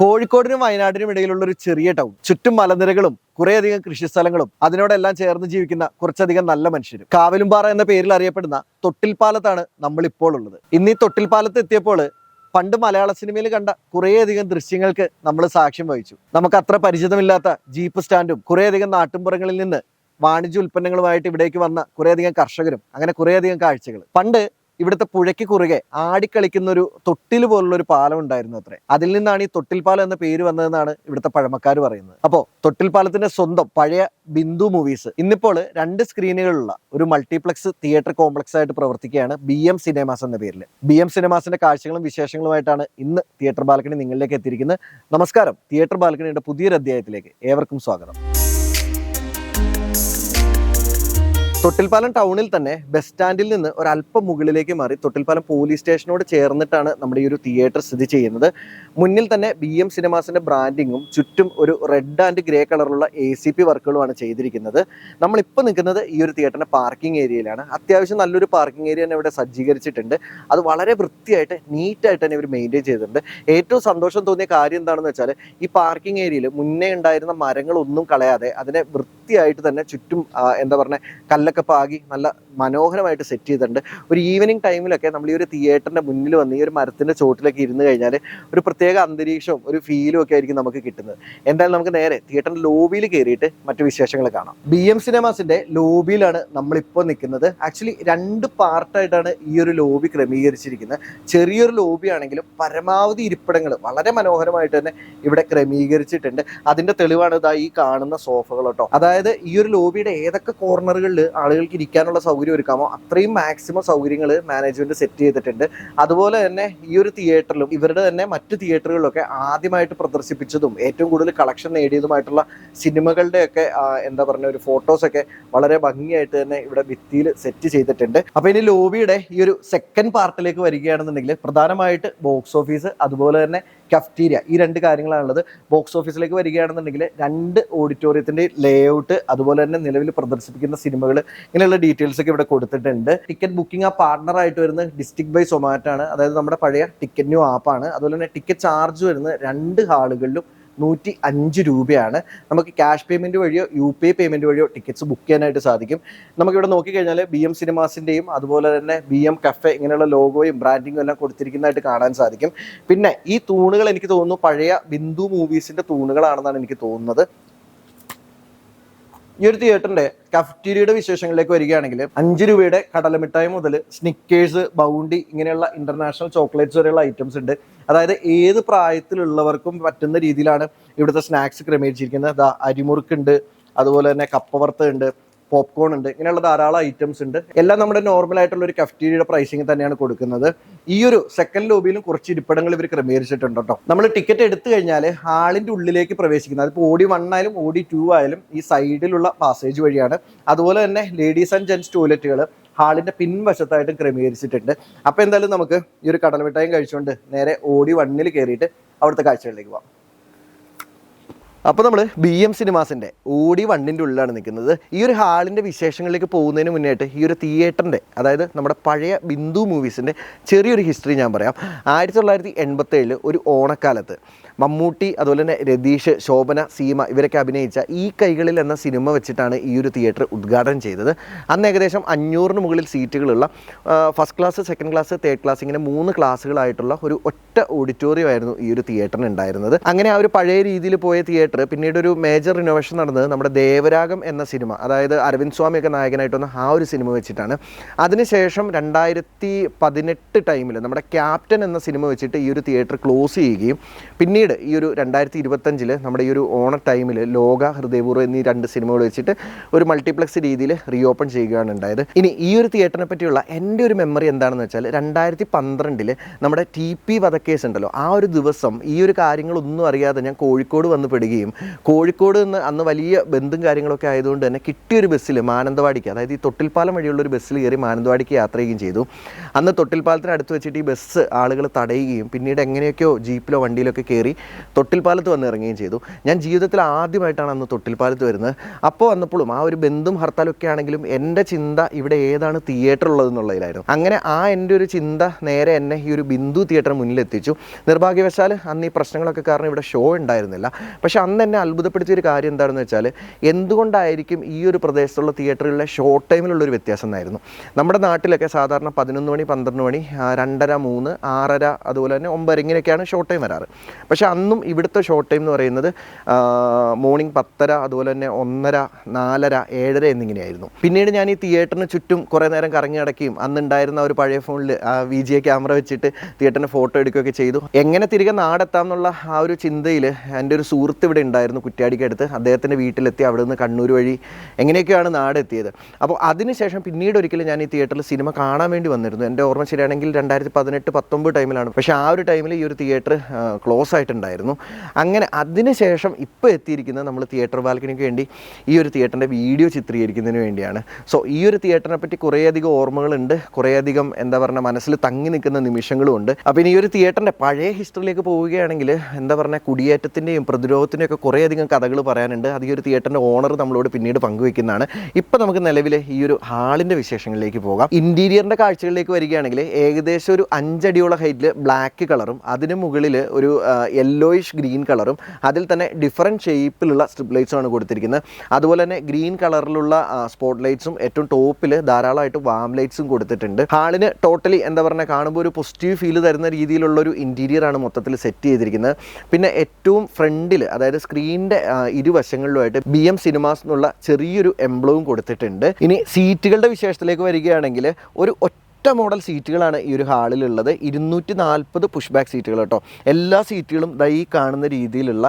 കോഴിക്കോടിനും വയനാടിനും ഇടയിലുള്ള ഒരു ചെറിയ ടൗൺ ചുറ്റും മലനിരകളും കുറേയധികം കൃഷിസ്ഥലങ്ങളും അതിനോടെല്ലാം ചേർന്ന് ജീവിക്കുന്ന കുറച്ചധികം നല്ല മനുഷ്യരും. കാവലുംപാറ എന്ന പേരിൽ അറിയപ്പെടുന്ന തൊട്ടിൽപ്പാലത്താണ് നമ്മൾ ഇപ്പോൾ ഉള്ളത്. ഇന്ന് ഈ തൊട്ടിൽപ്പാലത്ത് എത്തിയപ്പോൾ പണ്ട് മലയാള സിനിമയിൽ കണ്ട കുറേയധികം ദൃശ്യങ്ങൾക്ക് നമ്മൾ സാക്ഷ്യം വഹിച്ചു. നമുക്ക് അത്ര പരിചിതമില്ലാത്ത ജീപ്പ് സ്റ്റാൻഡും കുറേയധികം നാട്ടിൻപുറങ്ങളിൽ നിന്ന് വാണിജ്യ ഉൽപ്പന്നങ്ങളുമായിട്ട് ഇവിടേക്ക് വന്ന കുറേയധികം കർഷകരും അങ്ങനെ കുറേയധികം കാഴ്ചകൾ. പണ്ട് ഇവിടുത്തെ പുഴയ്ക്ക് കുറുകെ ആടിക്കളിക്കുന്ന ഒരു തൊട്ടിൽ പോലുള്ള ഒരു പാലം ഉണ്ടായിരുന്നു അത്രേ. അതിൽ നിന്നാണ് ഈ തൊട്ടിൽ പാലം എന്ന പേര് വന്നതെന്നാണ് ഇവിടുത്തെ പഴമക്കാർ പറയുന്നത്. അപ്പോൾ തൊട്ടിൽ പാലത്തിന്റെ സ്വന്തം പഴയ ബിന്ദു മൂവീസ്. ഇന്നിപ്പോൾ രണ്ട് സ്ക്രീനുകളുള്ള ഒരു മൾട്ടിപ്ലക്സ് തിയേറ്റർ കോംപ്ലക്സ് ആയിട്ട് പ്രവർത്തിക്കുകയാണ് ബി എം സിനിമാസ് എന്ന പേരിൽ. ബി എം സിനിമാസിന്റെ കാഴ്ചകളും വിശേഷങ്ങളുമായിട്ടാണ് ഇന്ന് തിയേറ്റർ ബാൽക്കണി നിങ്ങളിലേക്ക് എത്തിയിരിക്കുന്നത്. നമസ്കാരം. തിയേറ്റർ ബാൽക്കണിയുടെ പുതിയൊരു അധ്യായത്തിലേക്ക് ഏവർക്കും സ്വാഗതം. തൊട്ടിൽപ്പാലം ടൗണിൽ തന്നെ ബസ് സ്റ്റാൻഡിൽ നിന്ന് ഒരല്പം മുകളിലേക്ക് മാറി തൊട്ടിൽപ്പാലം പോലീസ് സ്റ്റേഷനോട് ചേർന്നിട്ടാണ് നമ്മുടെ ഈ ഒരു തിയേറ്റർ സ്ഥിതി ചെയ്യുന്നത്. മുന്നിൽ തന്നെ ബി എം സിനിമാസിന്റെ ബ്രാൻഡിങ്ങും ചുറ്റും ഒരു റെഡ് ആൻഡ് ഗ്രേ കളറുള്ള എ സി പി വർക്കുകളുമാണ് ചെയ്തിരിക്കുന്നത്. നമ്മളിപ്പോൾ നിൽക്കുന്നത് ഈ ഒരു തിയേറ്ററിന്റെ പാർക്കിംഗ് ഏരിയയിലാണ് അത്യാവശ്യം നല്ലൊരു പാർക്കിംഗ് ഏരിയ തന്നെ ഇവിടെ സജ്ജീകരിച്ചിട്ടുണ്ട്. അത് വളരെ വൃത്തിയായിട്ട് നീറ്റായിട്ട് തന്നെ ഇവർ മെയിന്റെയിൻ ചെയ്തിട്ടുണ്ട്. ഏറ്റവും സന്തോഷം തോന്നിയ കാര്യം എന്താണെന്ന് വെച്ചാൽ ഈ പാർക്കിംഗ് ഏരിയയിൽ മുന്നേ ഉണ്ടായിരുന്ന മരങ്ങളൊന്നും കളയാതെ അതിനെ വൃത്തിയായിട്ട് തന്നെ ചുറ്റും എന്താ എന്താ പറയുക കല്ലൊക്കെ പാകി നല്ല മനോഹരമായിട്ട് സെറ്റ് ചെയ്തിട്ടുണ്ട്. ഒരു ഈവനിങ് ടൈമിലൊക്കെ നമ്മൾ ഈ ഒരു തിയേറ്ററിന്റെ മുന്നിൽ വന്ന് ഈ ഒരു മരത്തിന്റെ ചോട്ടിലൊക്കെ ഇരുന്ന് കഴിഞ്ഞാൽ ഒരു പ്രത്യേക അന്തരീക്ഷവും ഒരു ഫീലും ഒക്കെ ആയിരിക്കും നമുക്ക് കിട്ടുന്നത്. എന്തായാലും നമുക്ക് നേരെ തിയേറ്ററിന്റെ ലോബിയിൽ കയറിയിട്ട് മറ്റു വിശേഷങ്ങൾ കാണാം. ബി എം സിനിമാസിന്റെ ലോബിയിലാണ് നമ്മളിപ്പോൾ നിൽക്കുന്നത്. ആക്ച്വലി രണ്ട് പാർട്ടായിട്ടാണ് ഈ ഒരു ലോബി ക്രമീകരിച്ചിരിക്കുന്നത്. ചെറിയൊരു ലോബിയാണെങ്കിലും പരമാവധി ഇരിപ്പിടങ്ങൾ വളരെ മനോഹരമായിട്ട് തന്നെ ഇവിടെ ക്രമീകരിച്ചിട്ടുണ്ട്. അതിന്റെ തെളിവാണ് ഇതാ ഈ കാണുന്ന സോഫകൾ കേട്ടോ. അതായത് ഈ ഒരു ലോബിയുടെ ഏതൊക്കെ കോർണറുകളിൽ ആളുകൾക്ക് ഇരിക്കാനുള്ള സൗകര്യം ഒരുക്കാമോ? അത്രയും മാക്സിമം സൗകര്യങ്ങൾ മാനേജ്മെന്റ് സെറ്റ് ചെയ്തിട്ടുണ്ട്. അതുപോലെ തന്നെ ഈ ഒരു തിയേറ്ററിലും ഇവരുടെ തന്നെ മറ്റു തിയേറ്ററുകളിലൊക്കെ ആദ്യമായിട്ട് പ്രദർശിപ്പിച്ചതും ഏറ്റവും കൂടുതൽ കളക്ഷൻ നേടിയതുമായിട്ടുള്ള സിനിമകളുടെയൊക്കെ എന്താ പറഞ്ഞ ഒരു ഫോട്ടോസ് ഒക്കെ വളരെ ഭംഗിയായിട്ട് തന്നെ ഇവിടെ ഭിത്തിയിൽ സെറ്റ് ചെയ്തിട്ടുണ്ട്. അപ്പൊ ഇനി ലോബിയുടെ ഈ ഒരു സെക്കൻഡ് പാർട്ടിലേക്ക് വരികയാണെന്നുണ്ടെങ്കിൽ പ്രധാനമായിട്ട് ബോക്സ് ഓഫീസ് അതുപോലെ തന്നെ കഫ്റ്റീരിയ ഈ രണ്ട് കാര്യങ്ങളാണുള്ളത്. ബോക്സ് ഓഫീസിലേക്ക് വരികയാണെന്നുണ്ടെങ്കിൽ രണ്ട് ഓഡിറ്റോറിയത്തിന്റെ ലേഔട്ട് അതുപോലെ തന്നെ നിലവിൽ പ്രദർശിപ്പിക്കുന്ന സിനിമകൾ ഇങ്ങനെയുള്ള ഡീറ്റെയിൽസ് ഒക്കെ ഇവിടെ കൊടുത്തിട്ടുണ്ട്. ടിക്കറ്റ് ബുക്കിംഗ് ആ പാർട്ണർ ആയിട്ട് വരുന്നത് ഡിസ്ട്രിക്ട് ബൈ സൊമാറ്റോ ആണ്. അതായത് നമ്മുടെ പഴയ ടിക്കറ്റ് ന്യൂ ആപ്പാണ് അതുപോലെ തന്നെ ടിക്കറ്റ് ചാർജ് വരുന്നത് രണ്ട് ഹാളുകളിലും നൂറ്റി അഞ്ച് രൂപയാണ്. നമുക്ക് ക്യാഷ് പേയ്മെന്റ് വഴിയോ യു പി ഐ പേയ്മെന്റ് വഴിയോ ടിക്കറ്റ്സ് ബുക്ക് ചെയ്യാനായിട്ട് സാധിക്കും. നമുക്കിവിടെ നോക്കിക്കഴിഞ്ഞാൽ ബി എം സിനിമാസിന്റെയും അതുപോലെ തന്നെ ബി എം കഫെ ഇങ്ങനെയുള്ള ലോഗോയും ബ്രാൻഡിങ്ങും എല്ലാം കൊടുത്തിരിക്കുന്നതായിട്ട് കാണാൻ സാധിക്കും. പിന്നെ ഈ തൂണുകൾ എനിക്ക് തോന്നുന്നു പഴയ ബിന്ദു മൂവീസിന്റെ തൂണുകളാണെന്നാണ് എനിക്ക് തോന്നുന്നത്. ഈ ഒരു തിയേറ്ററിന്റെ കഫ്റ്റീരിയയുടെ വിശേഷങ്ങളിലേക്ക് വരികയാണെങ്കിൽ അഞ്ച് രൂപയുടെ കടലമിഠായി മുതൽ സ്നിക്കേഴ്സ് ബൗണ്ടി ഇങ്ങനെയുള്ള ഇന്റർനാഷണൽ ചോക്ലേറ്റ്സ് വരെയുള്ള ഐറ്റംസ് ഉണ്ട്. അതായത് ഏത് പ്രായത്തിലുള്ളവർക്കും പറ്റുന്ന രീതിയിലാണ് ഇവിടുത്തെ സ്നാക്സ് ക്രമീകരിച്ചിരിക്കുന്നത്. അരിമുറുക്കുണ്ട് അതുപോലെ തന്നെ കപ്പ വറുത്തുണ്ട് പോപ്കോൺ ഉണ്ട്. ഇങ്ങനെയുള്ള ധാരാളം ഐറ്റംസ് ഉണ്ട്. എല്ലാം നമ്മുടെ നോർമൽ ആയിട്ടുള്ള ഒരു കഫ്റ്റീരിയയുടെ പ്രൈസിങ് തന്നെയാണ് കൊടുക്കുന്നത്. ഈ ഒരു സെക്കൻഡ് ലോബിയിലും കുറച്ച് ഇരിപ്പിടങ്ങൾ ഇവർ ക്രമീകരിച്ചിട്ടുണ്ട് കേട്ടോ. നമ്മൾ ടിക്കറ്റ് എടുത്തു കഴിഞ്ഞാൽ ഹാളിന്റെ ഉള്ളിലേക്ക് പ്രവേശിക്കുന്നത്. അതിപ്പോൾ ഓടി വൺ ആയാലും ഓടി ടു ആയാലും ഈ സൈഡിലുള്ള പാസേജ് വഴിയാണ്. അതുപോലെ തന്നെ ലേഡീസ് ആൻഡ് ജെൻസ് ടോയ്ലറ്റുകൾ ഹാളിന്റെ പിൻവശത്തായിട്ടും ക്രമീകരിച്ചിട്ടുണ്ട്. അപ്പോൾ എന്തായാലും നമുക്ക് ഈ ഒരു കടൽമിഠായും കഴിച്ചുകൊണ്ട് നേരെ ഓടി വണ്ണിൽ കയറിയിട്ട് അവിടുത്തെ കാഴ്ചകളിലേക്ക് പോവാം. അപ്പോൾ നമ്മൾ ബി എം സിനിമാസിന്റെ ഓടി വണ്ണിന്റെ ഉള്ളിലാണ് നിൽക്കുന്നത്. ഈ ഒരു ഹാളിന്റെ വിശേഷങ്ങളിലേക്ക് പോകുന്നതിന് മുന്നേയായിട്ട് ഈ ഒരു തിയേറ്ററിന്റെ അതായത് നമ്മുടെ പഴയ ബിന്ദു മൂവീസിന്റെ ചെറിയൊരു ഹിസ്റ്ററി ഞാൻ പറയാം. ആയിരത്തി തൊള്ളായിരത്തി എൺപത്തേഴിൽ ഒരു ഓണക്കാലത്ത് മമ്മൂട്ടി അതുപോലെ തന്നെ രതീഷ് ശോഭന സീമ ഇവരൊക്കെ അഭിനയിച്ച ഈ കൈകളിൽ എന്ന സിനിമ വെച്ചിട്ടാണ് ഈ ഒരു തിയേറ്റർ ഉദ്ഘാടനം ചെയ്തത്. അന്ന് ഏകദേശം അഞ്ഞൂറിന് മുകളിൽ സീറ്റുകളുള്ള first class second class third class ഇങ്ങനെ മൂന്ന് ക്ലാസ്സുകളായിട്ടുള്ള ഒരു ഒറ്റ ഓഡിറ്റോറിയം ആയിരുന്നു ഈ ഒരു തിയേറ്ററിന് ഉണ്ടായിരുന്നത്. അങ്ങനെ ആ ഒരു പഴയ രീതിയിൽ പോയ തിയേറ്റർ പിന്നീട് ഒരു മേജർ റിനോവേഷൻ നടന്നത് നമ്മുടെ ദേവരാഗം എന്ന സിനിമ അതായത് അരവിന്ദ് സ്വാമിയൊക്കെ നായകനായിട്ട് വന്ന ആ ഒരു സിനിമ വെച്ചിട്ടാണ്. അതിനുശേഷം രണ്ടായിരത്തി പതിനെട്ട് ടൈമിൽ നമ്മുടെ ക്യാപ്റ്റൻ എന്ന സിനിമ വെച്ചിട്ട് ഈ ഒരു തിയേറ്റർ ക്ലോസ് ചെയ്യുകയും പിന്നീട് ഈ ഒരു രണ്ടായിരത്തി ഇരുപത്തഞ്ചിൽ നമ്മുടെ ഈ ഒരു ഓണ ടൈമിൽ ലോക ഹൃദയപൂർവം എന്നീ രണ്ട് സിനിമകൾ വെച്ചിട്ട് ഒരു മൾട്ടിപ്ലക്സ് രീതിയിൽ റീഓപ്പൺ ചെയ്യുകയാണ് ഉണ്ടായത്. ഇനി ഈ ഒരു തിയേറ്ററിനെ പറ്റിയുള്ള എന്റെ ഒരു മെമ്മറി എന്താണെന്ന് വെച്ചാൽ രണ്ടായിരത്തി പന്ത്രണ്ടിൽ നമ്മുടെ ടി പി വധക്കേസ് ഉണ്ടല്ലോ ആ ഒരു ദിവസം ഈ ഒരു കാര്യങ്ങളൊന്നും അറിയാതെ ഞാൻ കോഴിക്കോട് വന്ന് പെടുകയും ചെയ്യുകയും കോഴിക്കോട് നിന്ന് അന്ന് വലിയ ബന്ധും കാര്യങ്ങളൊക്കെ ആയതുകൊണ്ട് തന്നെ കിട്ടിയൊരു ബസ്സിൽ മാനന്തവാടിക്ക് അതായത് ഈ തൊട്ടിൽപ്പാലം വഴിയുള്ള ഒരു ബസ്സിൽ കയറി മാനന്തവാടിക്ക് യാത്ര ചെയ്യുകയും ചെയ്തു. അന്ന് തൊട്ടിൽപ്പാലത്തിന് അടുത്ത് വെച്ചിട്ട് ഈ ബസ് ആളുകൾ തടയുകയും പിന്നീട് എങ്ങനെയൊക്കെയോ ജീപ്പിലോ വണ്ടിയിലൊക്കെ കയറി തൊട്ടിൽപ്പാലത്ത് വന്ന് ഇറങ്ങുകയും ചെയ്തു. ഞാൻ ജീവിതത്തിൽ ആദ്യമായിട്ടാണ് അന്ന് തൊട്ടിൽപ്പാലത്ത് വരുന്നത്. അപ്പോൾ വന്നപ്പോഴും ആ ഒരു ബന്ധും ഹർത്താലും ഒക്കെ ആണെങ്കിലും എന്റെ ചിന്ത ഇവിടെ ഏതാണ് തിയേറ്റർ ഉള്ളതെന്നുള്ളതിലായിരുന്നു അങ്ങനെ ആ എന്റെ ഒരു ചിന്ത നേരെ എന്നെ ഈ ഒരു ബിന്ദു തിയേറ്റർ മുന്നിലെത്തിച്ചു. നിർഭാഗ്യവശാൽ അന്ന് ഈ പ്രശ്നങ്ങളൊക്കെ കാരണം ഇവിടെ ഷോ ഉണ്ടായിരുന്നില്ല. പക്ഷെ അന്ന് എന്നെ അത്ഭുതപ്പെടുത്തിയ ഒരു കാര്യം എന്താണെന്ന് വെച്ചാൽ എന്തുകൊണ്ടായിരിക്കും ഈ ഒരു പ്രദേശത്തുള്ള തിയേറ്ററുകളിലെ ഷോർട്ട് ടൈമിലുള്ള ഒരു വ്യത്യാസം എന്നായിരുന്നു. നമ്മുടെ നാട്ടിലൊക്കെ സാധാരണ പതിനൊന്ന് മണി പന്ത്രണ്ട് മണി രണ്ടര മൂന്ന് ആറര അതുപോലെ തന്നെ ഒമ്പര ഇങ്ങനെയൊക്കെയാണ് ഷോർട്ട് ടൈം വരാറ്. പക്ഷേ അന്നും ഇവിടുത്തെ ഷോർട്ട് ടൈം എന്ന് പറയുന്നത് മോർണിംഗ് പത്തര അതുപോലെ തന്നെ ഒന്നര നാലര ഏഴര എന്നിങ്ങനെയായിരുന്നു. പിന്നീട് ഞാൻ ഈ തിയേറ്ററിന് ചുറ്റും കുറേ നേരം കറങ്ങി നടക്കുകയും അന്നുണ്ടായിരുന്ന ഒരു പഴയ ഫോണിൽ വി ജി എ ക്യാമറ വെച്ചിട്ട് തിയേറ്ററിന് ഫോട്ടോ എടുക്കുകയൊക്കെ ചെയ്തു. എങ്ങനെ തിരികെ നാടെത്താം എന്നുള്ള ആ ഒരു ചിന്തയിൽ എന്റെ ഒരു സുഹൃത്ത് ഇവിടെ ഉണ്ടായിരുന്നു കുറ്റ്യാടിക്കടുത്ത് അദ്ദേഹത്തിന്റെ വീട്ടിലെത്തി അവിടെ നിന്ന് കണ്ണൂർ വഴി എങ്ങനെയൊക്കെയാണ് നാടെത്തിയത്. അപ്പോൾ അതിനുശേഷം പിന്നീട് ഒരിക്കലും ഞാൻ ഈ തിയേറ്ററിൽ സിനിമ കാണാൻ വേണ്ടി വന്നിരുന്നു. എന്റെ ഓർമ്മ ശരിയാണെങ്കിൽ രണ്ടായിരത്തി പതിനെട്ട് പത്തൊമ്പത് ടൈമിലാണ് പക്ഷേ ആ ഒരു ടൈമിൽ ഈ ഒരു തിയേറ്റർ ക്ലോസ് ആയിട്ടുണ്ടായിരുന്നു. അങ്ങനെ അതിനുശേഷം ഇപ്പോൾ എത്തിയിരിക്കുന്നത് നമ്മൾ തിയേറ്റർ ബാൽക്കണിക്ക് വേണ്ടി ഈ ഒരു തിയേറ്ററിന്റെ വീഡിയോ ചിത്രീകരിക്കുന്നതിന് വേണ്ടിയാണ്. സോ ഈ ഒരു തിയേറ്ററിനെ പറ്റി കുറേയധികം ഓർമ്മകളുണ്ട്. കുറേയധികം എന്താ പറയുക മനസ്സിൽ തങ്ങി നിൽക്കുന്ന നിമിഷങ്ങളും ഉണ്ട് അപ്പോൾ ഇനി ഈ ഒരു തിയേറ്ററിന്റെ പഴയ ഹിസ്റ്ററിയിലേക്ക് പോവുകയാണെങ്കിൽ എന്താ പറയുക കുടിയേറ്റത്തിന്റെയും പ്രതിരോധത്തിന്റെയും ഒക്കെ കുറേയധികം കഥകൾ പറയാനുണ്ട്. അത് ഈ ഒരു തിയേറ്ററിന്റെ ഓണർ നമ്മളോട് പിന്നീട് പങ്കുവെക്കുന്നതാണ് ഇപ്പോൾ നമുക്ക് നിലവിലെ ഈ ഒരു ഹാളിന്റെ വിശേഷങ്ങളിലേക്ക് പോകാം. ഇന്റീരിയറിന്റെ കാഴ്ചകളിലേക്ക് വരികയാണെങ്കിൽ ഏകദേശം ഒരു അഞ്ചടിയോളം ഹൈറ്റിൽ ബ്ലാക്ക് കളറും അതിന് മുകളിൽ ഒരു യെല്ലോയിഷ് ഗ്രീൻ കളറും അതിൽ തന്നെ ഡിഫറെന്റ് ഷേപ്പിലുള്ള സ്ട്രിപ്പ് ലൈറ്റ്സും ആണ് കൊടുത്തിരിക്കുന്നത്. അതുപോലെ തന്നെ ഗ്രീൻ കളറിലുള്ള സ്പോട്ട് ലൈറ്റ്സും ഏറ്റവും ടോപ്പിൽ ധാരാളമായിട്ട് വാം ലൈറ്റ്സും കൊടുത്തിട്ടുണ്ട്. ഹാളിന് ടോട്ടലി എന്താ പറയുക കാണുമ്പോൾ ഒരു പോസിറ്റീവ് ഫീൽ തരുന്ന രീതിയിലുള്ള ഒരു ഇന്റീരിയർ ആണ് മൊത്തത്തിൽ സെറ്റ് ചെയ്തിരിക്കുന്നത്. പിന്നെ ഏറ്റവും ഫ്രണ്ടിൽ അതായത് സ്ക്രീനിന്റെ ഇരുവശങ്ങളിലുമായിട്ട് ബി എം സിനിമാസ് എന്നുള്ള ചെറിയൊരു എംബ്ലവും കൊടുത്തിട്ടുണ്ട്. ഇനി സീറ്റുകളുടെ വിശേഷത്തിലേക്ക് വരികയാണെങ്കിൽ ഒരു ഒറ്റ ഒറ്റ മോഡൽ സീറ്റുകളാണ് ഈ ഒരു ഹാളിലുള്ളത്. ഇരുന്നൂറ്റി നാൽപ്പത് പുഷ് ബാക്ക് സീറ്റുകൾ കേട്ടോ. എല്ലാ സീറ്റുകളും ദൈ കാണുന്ന രീതിയിലുള്ള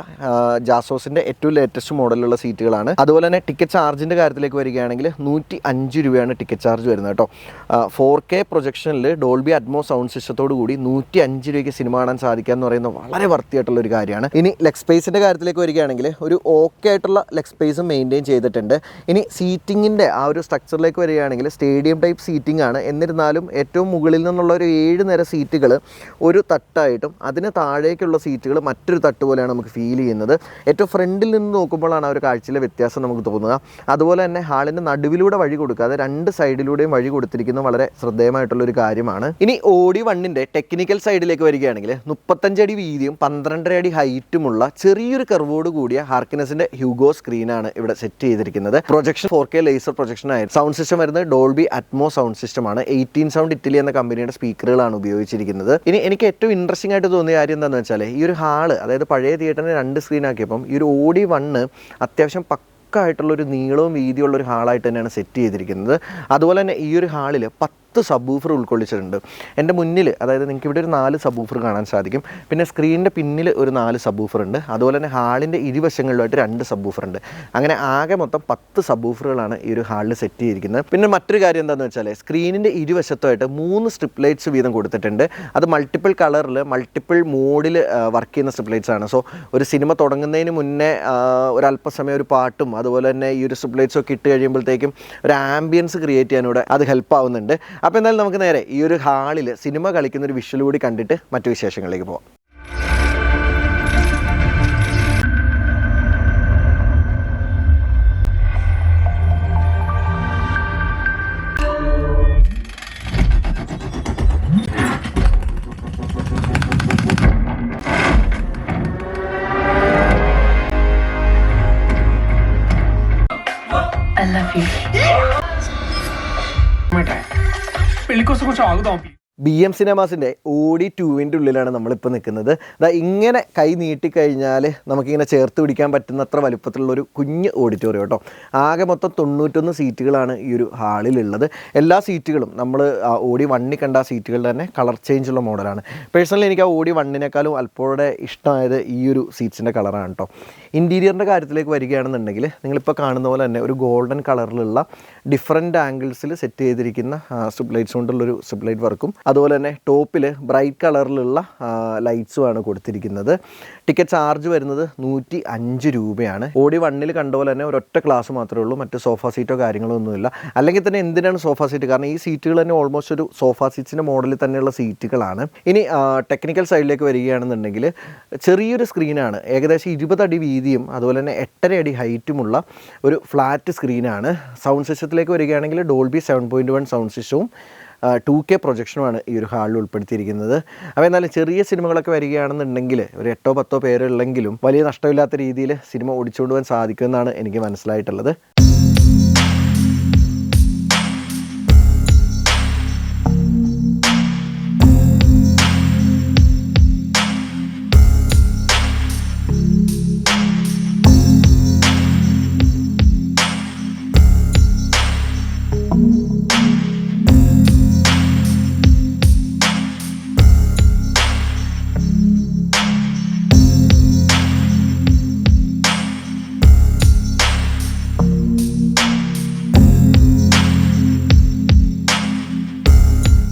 ജാസോസിന്റെ ഏറ്റവും ലേറ്റസ്റ്റ് മോഡലുള്ള സീറ്റുകളാണ് അതുപോലെ തന്നെ ടിക്കറ്റ് ചാർജിന്റെ കാര്യത്തിലേക്ക് വരികയാണെങ്കിൽ നൂറ്റി അഞ്ച് രൂപയാണ് ടിക്കറ്റ് ചാർജ് വരുന്നത് കേട്ടോ. ഫോർ കെ പ്രൊജക്ഷനിൽ ഡോൾബി അറ്റ്മോ സൗണ്ട് സിസ്റ്റത്തോടു കൂടി നൂറ്റി അഞ്ച് രൂപയ്ക്ക് സിനിമ കാണാൻ സാധിക്കുക എന്ന് പറയുന്നത് വളരെ വർത്തിയായിട്ടുള്ള ഒരു കാര്യമാണ്. ഇനി ലെഗ് സ്പേസിന്റെ കാര്യത്തിലേക്ക് വരികയാണെങ്കിൽ ഒരു ഓക്കെ ആയിട്ടുള്ള ലെഗ് സ്പേസ് മെയിന്റെയിൻ ചെയ്തിട്ടുണ്ട്. ഇനി സീറ്റിങ്ങിന്റെ ആ ഒരു സ്ട്രക്ചറിലേക്ക് വരികയാണെങ്കിൽ സ്റ്റേഡിയം ടൈപ്പ് സീറ്റിംഗ് ആണ്. എന്നിരുന്നാലും ഏറ്റവും മുകളിൽ നിന്നുള്ള ഒരു ഏഴ് നിര സീറ്റുകൾ ഒരു തട്ടായിട്ടും അതിന് താഴേക്കുള്ള സീറ്റുകൾ മറ്റൊരു തട്ട് പോലെയാണ് നമുക്ക് ഫീൽ ചെയ്യുന്നത്. ഏറ്റവും ഫ്രണ്ടിൽ നിന്ന് നോക്കുമ്പോഴാണ് ആ ഒരു കാഴ്ചയിലെ വ്യത്യാസം നമുക്ക് തോന്നുക. അതുപോലെ തന്നെ ഹാളിന്റെ നടുവിലൂടെ വഴി കൊടുക്കാതെ രണ്ട് സൈഡിലൂടെയും വഴി കൊടുത്തിരിക്കുന്നത് വളരെ ശ്രദ്ധേയമായിട്ടുള്ള ഒരു കാര്യമാണ്. ഇനി ഓടി വണ്ണിന്റെ ടെക്നിക്കൽ സൈഡിലേക്ക് വരികയാണെങ്കിൽ മുപ്പത്തഞ്ചടി വീതിയും പന്ത്രണ്ടര അടി ഹൈറ്റുമുള്ള ചെറിയൊരു കർവോട് കൂടിയ ഹാർക്കിനസിന്റെ ഹ്യൂഗോ സ്ക്രീനാണ് ഇവിടെ സെറ്റ് ചെയ്തിരിക്കുന്നത്. Projection four K laser projection ആയിരുന്നു. സൗണ്ട് സിസ്റ്റം വരുന്നത് ഡോൾബി അറ്റ്മോ സൗണ്ട് സിസ്റ്റമാണ് എയ്റ്റീൻ സൗണ്ട് ഇറ്റലി എന്ന കമ്പനിയുടെ സ്പീക്കറുകളാണ് ഉപയോഗിച്ചിരിക്കുന്നത്. ഇനി എനിക്ക് ഏറ്റവും ഇൻട്രസ്റ്റിംഗ് ആയിട്ട് തോന്നിയ കാര്യം എന്താണെന്ന് വെച്ചാൽ ഈ ഒരു ഹാൾ അതായത് പഴയ തിയേറ്ററിന് രണ്ട് സ്ക്രീൻ ആക്കിയപ്പം ഈ ഒരു ഓടി വണ്ണ് അത്യാവശ്യം പക്ക ആയിട്ടുള്ള ഒരു നീളവും വീതിയുള്ള ഒരു ഹാളായിട്ട് തന്നെയാണ് സെറ്റ് ചെയ്തിരിക്കുന്നത്. അതുപോലെ തന്നെ ഈ ഒരു ഹാളിൽ പത്ത് സബ് ഊഫർ ഉൾക്കൊള്ളിച്ചിട്ടുണ്ട്. എന്റെ മുന്നിൽ അതായത് നിങ്ങൾക്ക് ഇവിടെ ഒരു നാല് സബൂഫർ കാണാൻ സാധിക്കും. പിന്നെ സ്ക്രീനിന്റെ പിന്നിൽ ഒരു നാല് സബൂഫർ ഉണ്ട്. അതുപോലെ തന്നെ ഹാളിന്റെ ഇരുവശങ്ങളിലായിട്ട് രണ്ട് സബൂഫർ ഉണ്ട്. അങ്ങനെ ആകെ മൊത്തം പത്ത് സബൂഫറുകളാണ് ഈ ഒരു ഹാളിൽ സെറ്റ് ചെയ്തിരിക്കുന്നത്. പിന്നെ മറ്റൊരു കാര്യം എന്താണെന്ന് വെച്ചാൽ സ്ക്രീനിന്റെ ഇരുവശത്തുമായിട്ട് മൂന്ന് സ്ട്രിപ്പ് ലൈറ്റ്സ് വീതം കൊടുത്തിട്ടുണ്ട്. അത് മൾട്ടിപ്പിൾ കളറിൽ മൾട്ടിപ്പിൾ മോഡിൽ വർക്ക് ചെയ്യുന്ന സ്ട്രിപ്പ് ലൈറ്റ്സ് ആണ്. സോ ഒരു സിനിമ തുടങ്ങുന്നതിന് മുന്നേ ഒരു അല്പസമയം ഒരു പാട്ടും അതുപോലെ തന്നെ ഈ ഒരു സ്ട്രിപ്പ് ലൈറ്റ്സ് ഒക്കെ ഇട്ട് കഴിയുമ്പോഴത്തേക്കും ഒരു ആംബിയൻസ് ക്രിയേറ്റ് ചെയ്യാനൂടെ അത് ഹെൽപ്പ് ആവുന്നുണ്ട്. അപ്പോൾ എന്തായാലും നമുക്ക് നേരെ ഈ ഒരു ഹാളിൽ സിനിമ കളിക്കുന്ന ഒരു വിഷ്വൽ കൂടി കണ്ടിട്ട് മറ്റു വിശേഷങ്ങളിലേക്ക് പോകാം I love you. పెళ్లి కోసం కొంచెం ఆగుదాం B M സിനിമാസിന്റെ ഓടി ടൂവിന്റെ ഉള്ളിലാണ് നമ്മളിപ്പോൾ നിൽക്കുന്നത്. അതാ ഇങ്ങനെ കൈ നീട്ടിക്കഴിഞ്ഞാൽ നമുക്കിങ്ങനെ ചേർത്ത് പിടിക്കാൻ പറ്റുന്നത്ര വലുപ്പത്തിലുള്ള ഒരു കുഞ്ഞ് ഓഡിറ്റോറിയം കേട്ടോ. ആകെ മൊത്തം തൊണ്ണൂറ്റൊന്ന് സീറ്റുകളാണ് ഈ ഒരു ഹാളിലുള്ളത്. എല്ലാ സീറ്റുകളും നമ്മൾ ഓടി വണ്ണി കണ്ട സീറ്റുകൾ തന്നെ കളർ ചേഞ്ച് ഉള്ള മോഡലാണ്. പേഴ്സണലി എനിക്ക് ആ ഓടി വണ്ണിനേക്കാളും അല്പോടെ ഇഷ്ടമായത് ഈ ഒരു സീറ്റ്സിന്റെ കളറാണ് കേട്ടോ. ഇന്റീരിയറിന്റെ കാര്യത്തിലേക്ക് വരികയാണെന്നുണ്ടെങ്കിൽ നിങ്ങളിപ്പോൾ കാണുന്ന പോലെ തന്നെ ഒരു ഗോൾഡൻ കളറിലുള്ള ഡിഫറെന്റ് ആംഗിൾസിൽ സെറ്റ് ചെയ്തിരിക്കുന്ന സ്ട്രിപ്പ് ലൈറ്റ്സ് കൊണ്ടുള്ളൊരു സ്ട്രിപ്പ് ലൈറ്റ് വർക്കും അതുപോലെ തന്നെ ടോപ്പിൽ ബ്രൈറ്റ് കളറിലുള്ള ലൈറ്റ്സുമാണ് കൊടുത്തിരിക്കുന്നത്. ടിക്കറ്റ് ചാർജ് വരുന്നത് നൂറ്റി അഞ്ച് രൂപയാണ്. ഓടി വണ്ണിൽ കണ്ട പോലെ തന്നെ ഒരൊറ്റ ക്ലാസ് മാത്രമേ ഉള്ളൂ. മറ്റ് സോഫ സീറ്റോ കാര്യങ്ങളോ ഒന്നുമില്ല. അല്ലെങ്കിൽ തന്നെ എന്തിനാണ് സോഫ സീറ്റ് കാരണം ഈ സീറ്റുകൾ തന്നെ ഓൾമോസ്റ്റ് ഒരു സോഫ സീറ്റ്സിന്റെ മോഡലിൽ തന്നെയുള്ള സീറ്റുകളാണ് ഇനി ടെക്നിക്കൽ സൈഡിലേക്ക് വരികയാണെന്നുണ്ടെങ്കിൽ ചെറിയൊരു സ്ക്രീനാണ് ഏകദേശം ഇരുപതടി വീതിയും അതുപോലെ തന്നെ എട്ടര അടി ഹൈറ്റുമുള്ള ഒരു ഫ്ലാറ്റ് സ്ക്രീനാണ് സൗണ്ട് സിസ്റ്റത്തിലേക്ക് വരികയാണെങ്കിൽ Dolby seven point one sound സിസ്റ്റവും ടു കെ പ്രൊജക്ഷനുമാണ് ഈ ഒരു ഹാളിൽ ഉൾപ്പെടുത്തിയിരിക്കുന്നത്. അപ്പോൾ എന്നാലും ചെറിയ സിനിമകളൊക്കെ വരികയാണെന്നുണ്ടെങ്കിൽ ഒരു എട്ടോ പത്തോ പേരുള്ളെങ്കിലും വലിയ നഷ്ടമില്ലാത്ത രീതിയിൽ സിനിമ ഓടിച്ചുകൊണ്ടുപോകാൻ സാധിക്കുമെന്നാണ് എനിക്ക് മനസ്സിലായിട്ടുള്ളത്.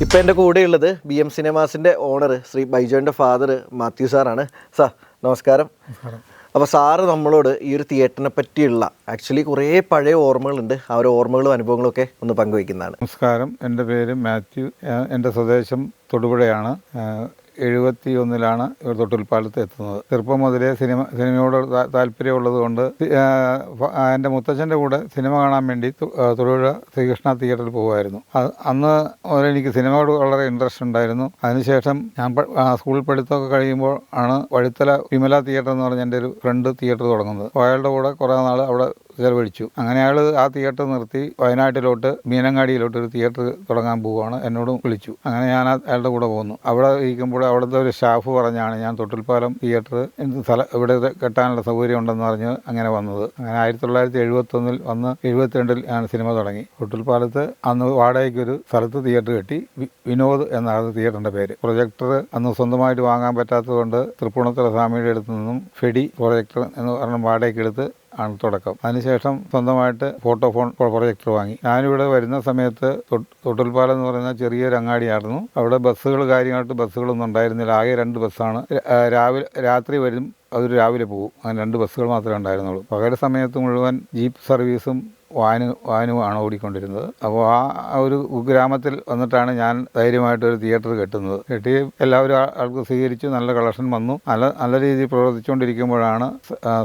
ഇപ്പോൾ എന്റെ കൂടെയുള്ളത് ബി എം സിനിമാസിന്റെ ഓണർ ശ്രീ ബൈജോന്റെ ഫാദർ മാത്യു സാറാണ് സാർ നമസ്കാരം. അപ്പോൾ സാറ് നമ്മളോട് ഈ ഒരു തിയേറ്ററിനെ പറ്റിയുള്ള ആക്ച്വലി കുറേ പഴയ ഓർമ്മകളുണ്ട്. ആ ഒരു ഓർമ്മകളും അനുഭവങ്ങളും ഒക്കെ ഒന്ന് പങ്കുവയ്ക്കുന്നതാണ്. നമസ്കാരം. എന്റെ പേര് മാത്യു. എന്റെ സ്വദേശം തൊടുപുഴയാണ്. എഴുപത്തി ഒന്നിലാണ് ഇവർ തൊട്ടുൽപ്പാലത്ത് എത്തുന്നത്. ചെറുപ്പം മുതലേ സിനിമ സിനിമയോട് താല്പര്യമുള്ളത് കൊണ്ട് എന്റെ മുത്തച്ഛന്റെ കൂടെ സിനിമ കാണാൻ വേണ്ടി തൊഴിലുഴ ശ്രീകൃഷ്ണ തിയേറ്ററിൽ പോകുമായിരുന്നു. അന്ന് മുതൽ എനിക്ക് സിനിമയോട് വളരെ ഇൻട്രസ്റ്റ് ഉണ്ടായിരുന്നു. അതിനുശേഷം ഞാൻ സ്കൂളിൽ പഠിത്തമൊക്കെ കഴിയുമ്പോൾ ആണ് വഴുത്തല വിമല തിയേറ്റർ എന്ന് പറഞ്ഞ എന്റെ ഒരു ഫ്രണ്ട് തിയേറ്റർ തുടങ്ങുന്നത്. അപ്പോൾ അയാളുടെ കൂടെ കുറേ നാൾ അവിടെ ചെലവഴിച്ചു അങ്ങനെ അയാൾ ആ തിയേറ്റർ നിർത്തി വയനാട്ടിലോട്ട് മീനങ്ങാടിയിലോട്ട് ഒരു തിയേറ്റർ തുടങ്ങാൻ പോവുകയാണ്. എന്നോടും വിളിച്ചു. അങ്ങനെ ഞാൻ അയാളുടെ കൂടെ പോകുന്നു അവിടെ ഇരിക്കുമ്പോൾ അവിടുത്തെ ഒരു സ്റ്റാഫ് പറഞ്ഞാണ് ഞാൻ തൊട്ടിൽപ്പാലം തിയേറ്റർ സ്ഥലം ഇവിടെ കെട്ടാനുള്ള സൗകര്യം ഉണ്ടെന്ന് പറഞ്ഞ് അങ്ങനെ വന്നത്. അങ്ങനെ ആയിരത്തി തൊള്ളായിരത്തി എഴുപത്തൊന്നിൽ വന്ന് എഴുപത്തിരണ്ടിൽ ഞാൻ സിനിമ തുടങ്ങി. തൊട്ടിൽപ്പാലത്ത് അന്ന് വാടകയ്ക്ക് ഒരു സ്ഥലത്ത് തിയേറ്റർ കെട്ടി. വിനോദ് എന്നാണ് തിയേറ്ററിന്റെ പേര്. പ്രൊജക്ടർ അന്ന് സ്വന്തമായിട്ട് വാങ്ങാൻ പറ്റാത്തതുകൊണ്ട് തൃപ്പൂണിത്തുറ സ്വാമിയുടെ അടുത്ത് നിന്നും ഫെഡി പ്രൊജക്ടർ എന്ന് പറഞ്ഞ വാടകയ്ക്ക് എടുത്ത് ആണ് തുടക്കം. അതിനുശേഷം സ്വന്തമായിട്ട് ഫോട്ടോ ഫോൺ പ്രൊജക്ടർ വാങ്ങി. ഞാനിവിടെ വരുന്ന സമയത്ത് തൊട്ട്- തൊട്ടിൽപ്പാലം എന്ന് പറയുന്ന ചെറിയൊരു അങ്ങാടിയായിരുന്നു. അവിടെ ബസ്സുകൾ കാര്യമായിട്ട് ബസ്സുകളൊന്നും ഉണ്ടായിരുന്നില്ല. ആകെ രണ്ട് ബസ്സാണ്. രാവിലെ രാത്രി വരും അതൊരു രാവിലെ പോകും. അങ്ങനെ രണ്ട് ബസ്സുകൾ മാത്രമേ ഉണ്ടായിരുന്നുള്ളൂ. പകൽ സമയത്ത് മുഴുവൻ ജീപ്പ് സർവീസും വാന് വാനുമാണ് ഓടിക്കൊണ്ടിരുന്നത്. അപ്പോൾ ആ ഒരു ഗ്രാമത്തിൽ വന്നിട്ടാണ് ഞാൻ ധൈര്യമായിട്ട് ഒരു തിയേറ്റർ കെട്ടുന്നത്. കെട്ടി എല്ലാവരും ആൾക്ക് സ്വീകരിച്ചു നല്ല കളക്ഷൻ വന്നു. നല്ല നല്ല രീതിയിൽ പ്രവർത്തിച്ചുകൊണ്ടിരിക്കുമ്പോഴാണ്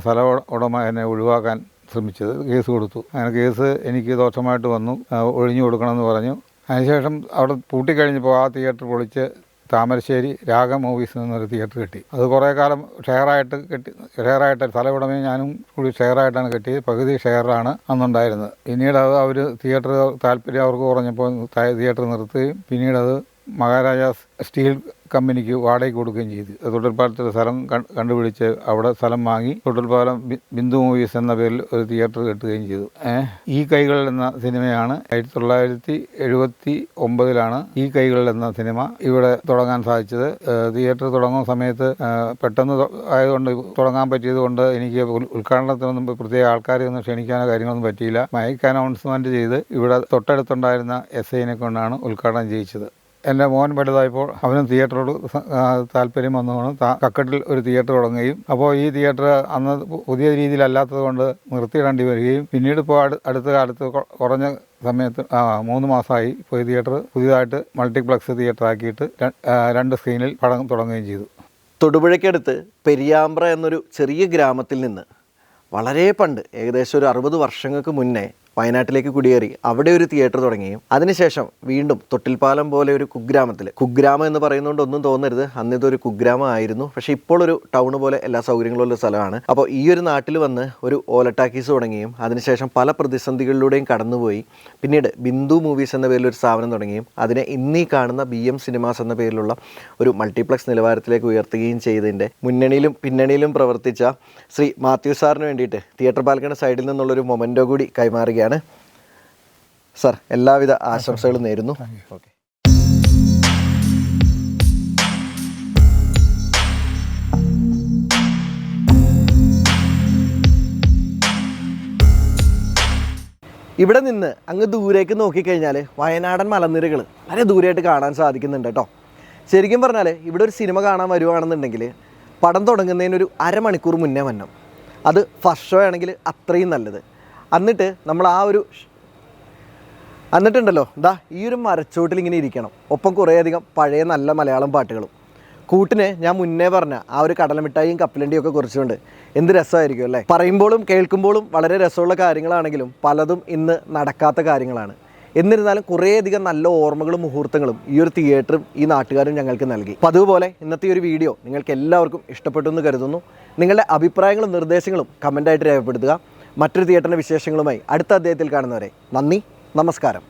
സ്ഥല ഉടമ എന്നെ ഒഴിവാക്കാൻ ശ്രമിച്ചത്. കേസ് കൊടുത്തു. അങ്ങനെ കേസ് എനിക്ക് ദോഷമായിട്ട് വന്നു. ഒഴിഞ്ഞു കൊടുക്കണമെന്ന് പറഞ്ഞു. അതിനുശേഷം അവിടെ പൂട്ടിക്കഴിഞ്ഞപ്പോൾ ആ തിയേറ്റർ പൊളിച്ച് താമരശ്ശേരി രാഗ മൂവീസ് എന്നൊരു തിയേറ്റർ കിട്ടി. അത് കുറേ കാലം ഷെയറായിട്ട് കെട്ടി ഷെയറായിട്ട് സ്ഥല ഉടമയും ഞാനും കൂടി ഷെയറായിട്ടാണ് കെട്ടിയത്. പകുതി ഷെയറാണ് അന്നുണ്ടായിരുന്നത്. പിന്നീട് അത് അവർ തിയേറ്റർ താല്പര്യം അവർക്ക് കുറഞ്ഞപ്പോൾ തിയേറ്റർ നിർത്തുകയും പിന്നീട് അത് മഹാരാജാസ് സ്റ്റീൽ കമ്പനിക്ക് വാടകയ്ക്ക് കൊടുക്കുകയും ചെയ്തു. തൊട്ടിൽപ്പാലത്തിൽ സ്ഥലം കണ്ടുപിടിച്ച് അവിടെ സ്ഥലം വാങ്ങി തൊട്ടിൽപ്പാലം ബിന്ദു മൂവീസ് എന്ന പേരിൽ ഒരു തിയേറ്റർ കെട്ടുകയും ചെയ്തു. ഈ കൈകൾ എന്ന സിനിമയാണ് ആയിരത്തി തൊള്ളായിരത്തി എഴുപത്തി ഒമ്പതിലാണ് ഈ കൈകൾ എന്ന സിനിമ ഇവിടെ തുടങ്ങാൻ സാധിച്ചത്. തിയേറ്റർ തുടങ്ങുന്ന സമയത്ത് പെട്ടെന്ന് ആയതുകൊണ്ട് തുടങ്ങാൻ പറ്റിയത് കൊണ്ട് എനിക്ക് ഉദ്ഘാടനത്തിനൊന്നും പ്രത്യേക ആൾക്കാരെ ഒന്നും ക്ഷണിക്കാനോ കാര്യങ്ങളൊന്നും പറ്റിയില്ല. മൈക്ക് അനൗൺസ്മെന്റ് ചെയ്ത് ഇവിടെ തൊട്ടടുത്തുണ്ടായിരുന്ന എസ് ഐനെ കൊണ്ടാണ് ഉദ്ഘാടനം ചെയ്യിച്ചത്. എന്റെ മോൻ വലുതായപ്പോൾ അവനും തിയേറ്ററോട് താല്പര്യം വന്നതാണ് കക്കട്ടിൽ ഒരു തിയേറ്റർ തുടങ്ങുകയും അപ്പോൾ ഈ തിയേറ്റർ അന്ന് പുതിയ രീതിയിലല്ലാത്തത് കൊണ്ട് നിർത്തിയിടേണ്ടി വരികയും പിന്നീട് ഇപ്പോൾ അടുത്ത കാലത്ത് കുറഞ്ഞ സമയത്ത് മൂന്ന് മാസമായി ഇപ്പോൾ ഈ തിയേറ്റർ പുതിയതായിട്ട് മൾട്ടിപ്ലക്സ് തിയേറ്റർ ആക്കിയിട്ട് രണ്ട് സ്ക്രീനിൽ പടം തുടങ്ങുകയും ചെയ്തു. തൊടുപുഴയ്ക്കടുത്ത് പെരിയാമ്പ്ര എന്നൊരു ചെറിയ ഗ്രാമത്തിൽ നിന്ന് വളരെ പണ്ട് ഏകദേശം ഒരു അറുപത് വർഷങ്ങൾക്ക് മുന്നേ വയനാട്ടിലേക്ക് കുടിയേറി അവിടെ ഒരു തിയേറ്റർ തുടങ്ങുകയും അതിനുശേഷം വീണ്ടും തൊട്ടിൽപ്പാലം പോലെ ഒരു കുഗ്രാമത്തിൽ കുഗ്രാമം എന്ന് പറയുന്നതുകൊണ്ട് ഒന്നും തോന്നരുത്. അന്ന് ഇതൊരു കുഗ്രാമം ആയിരുന്നു. പക്ഷേ ഇപ്പോൾ ഒരു ടൗൺ പോലെ എല്ലാ സൗകര്യങ്ങളും ഉള്ള സ്ഥലമാണ്. അപ്പോൾ ഈ ഒരു നാട്ടിൽ വന്ന് ഒരു ഓലട്ടാക്കീസ് തുടങ്ങുകയും അതിനുശേഷം പല പ്രതിസന്ധികളിലൂടെയും കടന്നുപോയി. പിന്നീട് ബിന്ദു മൂവീസ് എന്ന പേരിൽ ഒരു സ്ഥാപനം തുടങ്ങുകയും അതിനെ ഇന്നീ കാണുന്ന ബി എം സിനിമാസ് എന്ന പേരിലുള്ള ഒരു മൾട്ടിപ്ലക്സ് നിലവാരത്തിലേക്ക് ഉയർത്തുകയും ചെയ്തതിന്റെ മുന്നണിയിലും പിന്നണിയിലും പ്രവർത്തിച്ച ശ്രീ മാത്യു സാറിന് വേണ്ടിയിട്ട് തിയേറ്റർ ബാൽക്കണ സൈഡിൽ നിന്നുള്ളൊരു മൊമെന്റോ കൂടി കൈമാറുകയാണ് സാർ എല്ലാവിധ ആശംസകളും നേരുന്നു. ഓക്കെ ഇവിടെ നിന്ന് അങ്ങ് ദൂരേക്ക് നോക്കിക്കഴിഞ്ഞാൽ വയനാടൻ മലനിരകൾ വളരെ ദൂരെയായിട്ട് കാണാൻ സാധിക്കുന്നുണ്ട് കേട്ടോ. ശരിക്കും പറഞ്ഞാൽ ഇവിടെ ഒരു സിനിമ കാണാൻ വരുവാണെന്നുണ്ടെങ്കിൽ പടം തുടങ്ങുന്നതിനൊരു അരമണിക്കൂർ മുന്നേ വന്നം അത് ഫസ്റ്റ് ഷോ ആണെങ്കിൽ അത്രയും നല്ലത്. എന്നിട്ട് നമ്മൾ ആ ഒരു എന്നിട്ടുണ്ടല്ലോ ദാ ഈ ഒരു മരച്ചോട്ടിൽ ഇങ്ങനെ ഇരിക്കണം. ഒപ്പം കുറേയധികം പഴയ നല്ല മലയാളം പാട്ടുകളും. കൂട്ടിന് ഞാൻ മുന്നേ പറഞ്ഞ ആ ഒരു കടലമിഠായിയും കപ്പലണ്ടിയും ഒക്കെ കുറിച്ചുകൊണ്ട് എന്ത് രസമായിരിക്കും അല്ലേ? പറയുമ്പോഴും കേൾക്കുമ്പോഴും വളരെ രസമുള്ള കാര്യങ്ങളാണെങ്കിലും പലതും ഇന്ന് നടക്കാത്ത കാര്യങ്ങളാണ്. എന്നിരുന്നാലും കുറേയധികം നല്ല ഓർമ്മകളും മുഹൂർത്തങ്ങളും ഈ ഒരു തിയേറ്ററും ഈ നാട്ടുകാരും ഞങ്ങൾക്ക് നൽകി. അപ്പോൾ അതുപോലെ ഇന്നത്തെ ഒരു വീഡിയോ നിങ്ങൾക്ക് എല്ലാവർക്കും ഇഷ്ടപ്പെട്ടു എന്ന് കരുതുന്നു. നിങ്ങളുടെ അഭിപ്രായങ്ങളും നിർദ്ദേശങ്ങളും കമന്റായിട്ട് രേഖപ്പെടുത്തുക. മറ്റൊരു തിയേറ്ററിന്റെ വിശേഷങ്ങളുമായി അടുത്ത അദ്ദേഹത്തിൽ കാണുന്നവരെ നന്ദി നമസ്കാരം.